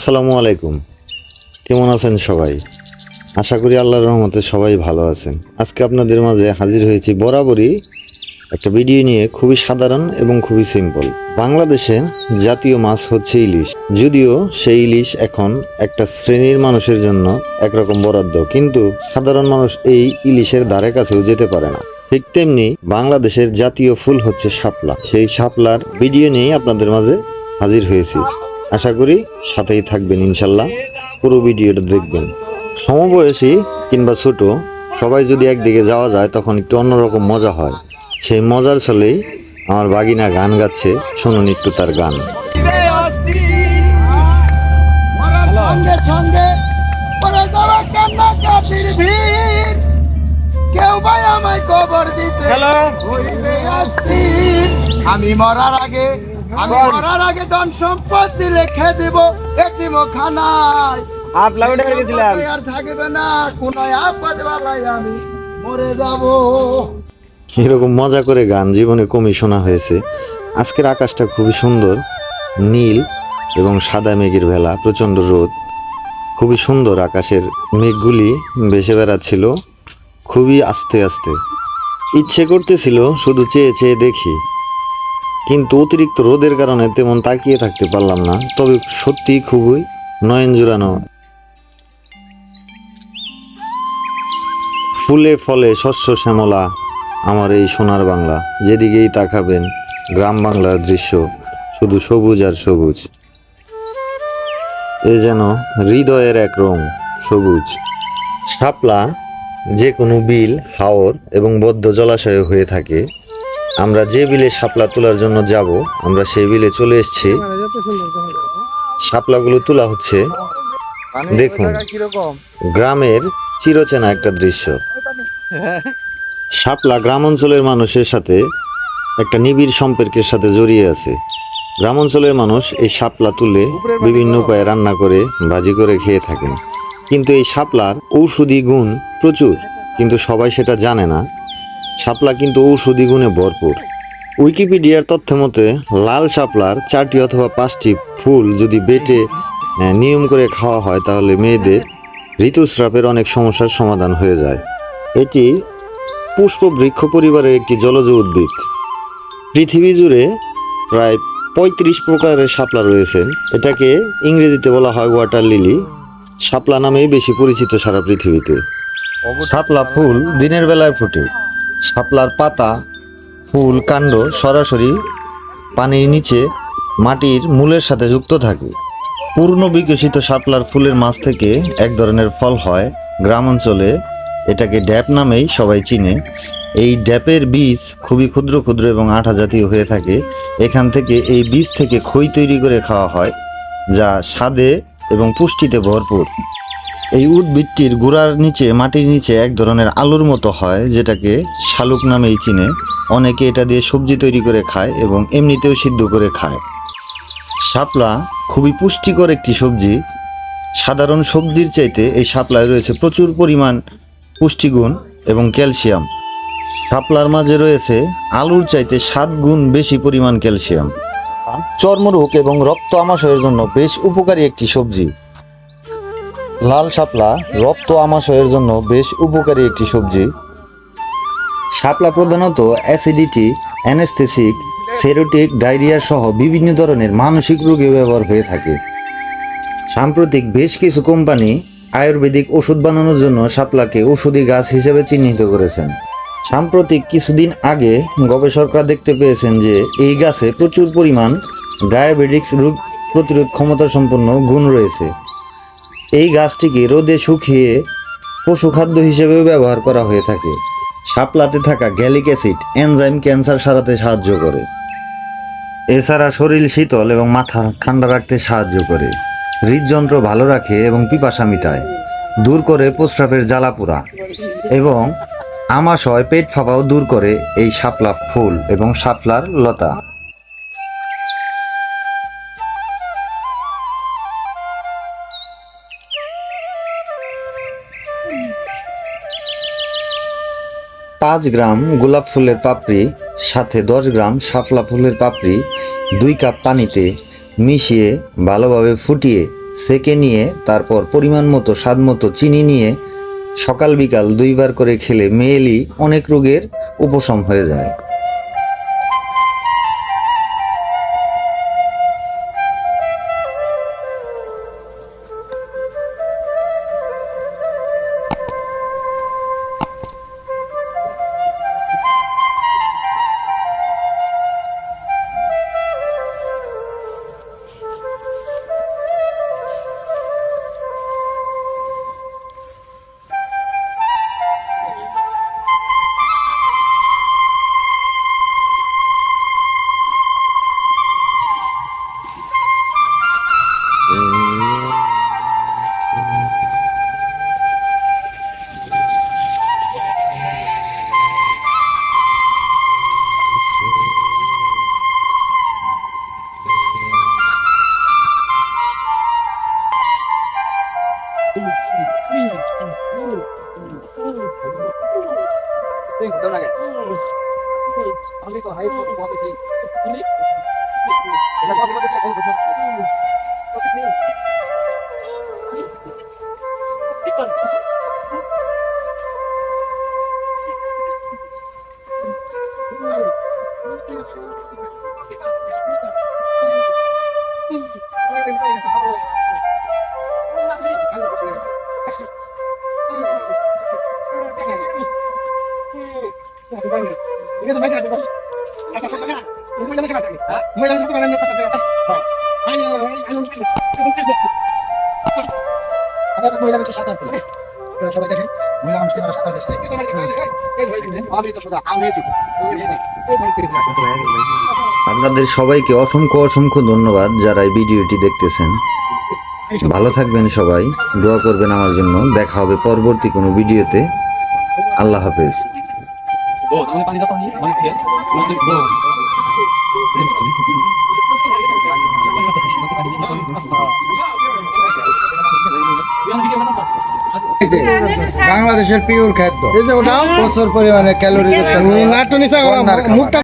আসসালামু আলাইকুম। কেমন আছেন সবাই? আশা করি আল্লাহর রহমতে সবাই ভালো আছেন। আজকে আপনাদের মাঝে হাজির হয়েছি বরাবরই একটা ভিডিও নিয়ে খুবই সাধারণ এবং খুবই সিম্পল। বাংলাদেশে জাতীয় মাছ হচ্ছে ইলিশ। যদিও সেই ইলিশ এখন একটা শ্রেণির মানুষের জন্য একরকম বরাদ্দ, কিন্তু সাধারণ মানুষ এই ইলিশের ধারে কাছেও যেতে পারে না। ঠিক তেমনি বাংলাদেশের জাতীয় ফুল হচ্ছে শাপলা। সেই শাপলার ভিডিও নিয়েই আপনাদের মাঝে হাজির হয়েছি। আশা করি সাথেই থাকবেন ইনশাল্লাহ। পুরো ভিডিওটা দেখবেন। সমবয়সী কিংবা ছোট সবাই যদি একদিকে যাওয়া যায় তখন একটু অন্যরকম মজা হয়। সেই মজার ছলেই আমার বাগিনা গান গাচ্ছে। শুনুন একটু তার গান। ফিরে আসতি মরার সঙ্গে সঙ্গে পরে দেওয়া কান্না কাটির ভিড়। কেউ ভাই আমায় কবর দিতে হইবে আসতি আমি মরার আগে আমি মরার আগে ধন সম্পত্তি লিখে দিব এতিম খানায় লাউডে হয়ে গেছিলাম আর থাকবে না কোন আপদ বেলায় আমি মরে যাব। এরকম মজা করে গান জীবনে কমই শোনা হয়েছে। আজকের আকাশটা খুবই সুন্দর নীল এবং সাদা মেঘের ভেলা প্রচণ্ড রোদ। খুবই সুন্দর আকাশের মেঘগুলি ভেসে বেড়াচ্ছিল খুবই আস্তে আস্তে। ইচ্ছে করতেছিল শুধু চেয়ে চেয়ে দেখি কিন্তু অতিরিক্ত রোদের কারণে তেমন তাকিয়ে থাকতে পারলাম না। তবে সত্যি খুবই নয়ন জুড়ানো। ফুলে ফলে শস্য শ্যামলা, আমার এই সোনার বাংলা। যেদিকেই তাকাবেন, গ্রাম বাংলার দৃশ্য শুধু সবুজ আর সবুজ। এ যেন হৃদয়ের এক রং, সবুজ। শাপলা যে কোনো বিল, হাওর এবং বদ্ধ জলাশয়ে হয়ে থাকে। আমরা যে বিলে শাপলা তোলার জন্য যাব আমরা সেই বিলে চলে এসেছি। শাপলাগুলো তোলা হচ্ছে। দেখুন গ্রামের চিরচেনা একটা দৃশ্য। শাপলা গ্রাম অঞ্চলের মানুষের সাথে একটা নিবিড় সম্পর্কের সাথে জড়িয়ে আছে। গ্রাম অঞ্চলের মানুষ এই শাপলা তুলে বিভিন্ন উপায়ে রান্না করে ভাজি করে খেয়ে থাকেন। কিন্তু এই শাপলার ঔষধি গুণ প্রচুর কিন্তু সবাই সেটা জানে না। শাপলা কিন্তু ঔষধি গুণে ভরপুর। উইকিপিডিয়ার তথ্য মতে, লাল শাপলার চারটি অথবা পাঁচটি ফুল যদি বেটে নিয়ম করে খাওয়া হয়, তাহলে মেয়েদের ঋতুস্রাবের অনেক সমস্যার সমাধান হয়ে যায়। এটি পুষ্প বৃক্ষ পরিবারের একটি জলজ উদ্ভিদ। পৃথিবী জুড়ে প্রায় পঁয়ত্রিশ প্রকারের শাপলা রয়েছে। এটাকে ইংরেজিতে বলা হয় ওয়াটার লিলি শাপলা নামেই বেশি পরিচিত সারা পৃথিবীতে। শাপলা ফুল দিনের বেলায় ফোটে। শাপলার পাতা, ফুল, কাণ্ড সরাসরি পানির নিচে মাটির মূলের সাথে যুক্ত থাকে। পূর্ণ বিকশিত শাপলার ফুলের মাছ থেকে এক ধরনের ফল হয়। গ্রাম অঞ্চলে এটাকে ড্যাপ নামেই সবাই চিনে। এই ড্যাপের বীজ খুবই ক্ষুদ্র ক্ষুদ্র এবং আঠা জাতীয় হয়ে থাকে। এখান থেকে এই বীজ থেকে খই তৈরি করে খাওয়া হয়, যা স্বাদে এবং পুষ্টিতে ভরপুর। এই উদ্ভিদটির গোড়ার নিচে, মাটির নিচে এক ধরনের আলুর মতো হয়, যেটাকে শালুক নামেই চিনে। অনেকে এটা দিয়ে সবজি তৈরি করে খায় এবং এমনিতেও সিদ্ধ করে খায়। শাপলা খুবই পুষ্টিকর একটি সবজি। সাধারণ সবজির চাইতে এই শাপলায় রয়েছে প্রচুর পরিমাণ পুষ্টিগুণ এবং ক্যালসিয়াম। শাপলার মাঝে রয়েছে আলুর চাইতে সাত গুণ বেশি পরিমাণ ক্যালসিয়াম। চর্মরোগ এবং রক্ত আমাশয়ের জন্য বেশ উপকারী একটি সবজি। লাল শাপলা রক্ত আমাশয়ের জন্য বেশ উপকারী একটি সবজি। শাপলা প্রধানত অ্যাসিডিটি, অ্যানেস্থেসিক, সেরোটিক, ডায়রিয়া সহ বিভিন্ন ধরনের মানসিক রোগে ব্যবহার হয়ে থাকে। সাম্প্রতিক বেশ কিছু কোম্পানি আয়ুর্বেদিক ওষুধ বানানোর জন্য শাপলাকে ওষুধি গাছ হিসেবে চিহ্নিত করেছেন। সাম্প্রতিক কিছুদিন আগে গবেষকরা দেখতে পেয়েছেন যে এই গাছে প্রচুর পরিমাণ ডায়াবেটিক্স রোগ প্রতিরোধ ক্ষমতা সম্পন্ন গুণ রয়েছে। এই গাছটিকে রোদে শুকিয়ে পশুখাদ্য হিসেবেও ব্যবহার করা হয়ে থাকে। শাপলাতে থাকা গ্যালিক অ্যাসিড এনজাইম ক্যান্সার সারাতে সাহায্য করে। এছাড়া শরীর শীতল এবং মাথা ঠান্ডা রাখতে সাহায্য করে। হৃদযন্ত্র ভালো রাখে এবং পিপাসা মিটায়। দূর করে প্রস্রাবের জ্বালাপোড়া। এবং আমাশয়, পেট ফাঁপাও দূর করে এই শাপলা ফুল এবং শাপলার লতা। পাঁচ গ্রাম গোলাপ ফুলের পাপড়ি, সাথে দশ গ্রাম শাপলা ফুলের পাপড়ি, দুই কাপ পানিতে মিশিয়ে ভালোভাবে ফুটিয়ে সেকে নিয়ে তারপর পরিমাণ মতো, স্বাদ মতো চিনি নিয়ে সকাল বিকাল দুইবার করে খেলে মেয়েলি অনেক রোগের উপশম হয়ে যায়। दम लगे हमने तो हाई स्कूल वहां पे से लगा के मत देखो तो कितनी আপনাদের সবাইকে অসংখ্য অসংখ্য ধন্যবাদ যারা এই ভিডিওটি দেখতেছেন। ভালো থাকবেন সবাই, দোয়া করবেন আমার জন্য। দেখা হবে পরবর্তী কোনো ভিডিওতে। আল্লাহ হাফেজ। Oh, tangan পানি দাও পানি balik ya. Nanti go. বাংলাদেশের পিওর খাদ্য এই যে ওটা প্রচুর পরিমাণে ক্যালোরি নাট্য মুখটা